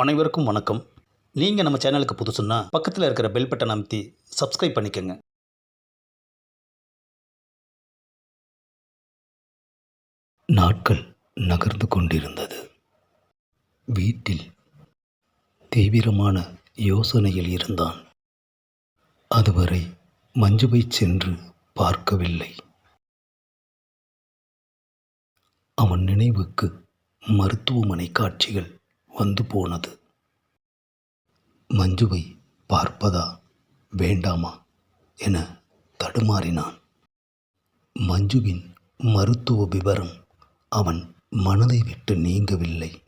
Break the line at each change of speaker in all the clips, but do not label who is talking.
அனைவருக்கும் வணக்கம். நீங்கள் நம்ம சேனலுக்கு புதுசுன்னா பக்கத்தில் இருக்கிற பெல் பட்டன் அமைத்தி சப்ஸ்கிரைப் பண்ணிக்கோங்க. நாட்கள் நகர்ந்து கொண்டிருந்தது. வீட்டில் தீவிரமான யோசனையில் இருந்தான். அதுவரை மஞ்சுவை சென்று பார்க்கவில்லை. அவன் நினைவுக்கு மருத்துவமனை காட்சிகள் வந்து போனது. மஞ்சுவை பார்ப்பதா வேண்டாமா? என தடுமாறினான். மஞ்சுவின் மருத்துவ விவரம் அவன் மனதை விட்டு நீங்கவில்லை.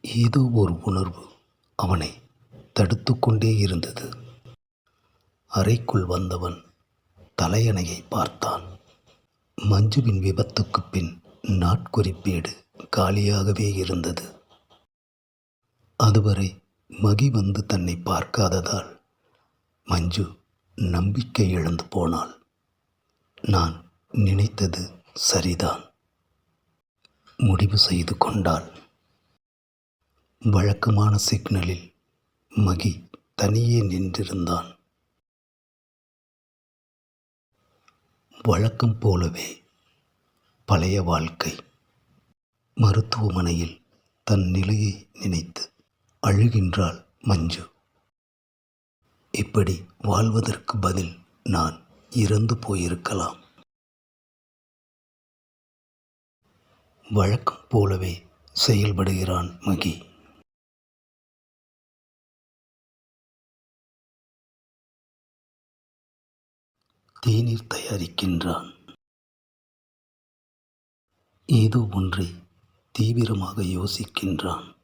ஏதோ ஒரு உணர்வு அவனை தடுத்து கொண்டே இருந்தது. அறைக்குள் வந்தவன் தலையணையை பார்த்தான். மஞ்சுவின் விபத்துக்கு பின் நாட்குறிப்பேடு காலியாகவே இருந்தது. அதுவரை மகி வந்து தன்னை பார்க்காததால் மஞ்சு நம்பிக்கை இழந்து போனாள். நான் நினைத்தது சரிதான். முடிவு செய்து கொண்டாள். வழக்கமான சிக்னலில் மகி தனியே நின்றிருந்தான். வழக்கம் போலவே பழைய வாழ்க்கை. மருத்துவமனையில் தன் நிலையை நினைத்து அழுகின்றாள் மஞ்சு. இப்படி வாழ்வதற்கு பதில் நான் இறந்து போயிருக்கலாம். வழக்கம் போலவே செயல்படுகிறான் மகி. தேநீர் தயாரிக்கின்றான். ஏதோ ஒன்றை தீவிரமாக யோசிக்கின்றான்.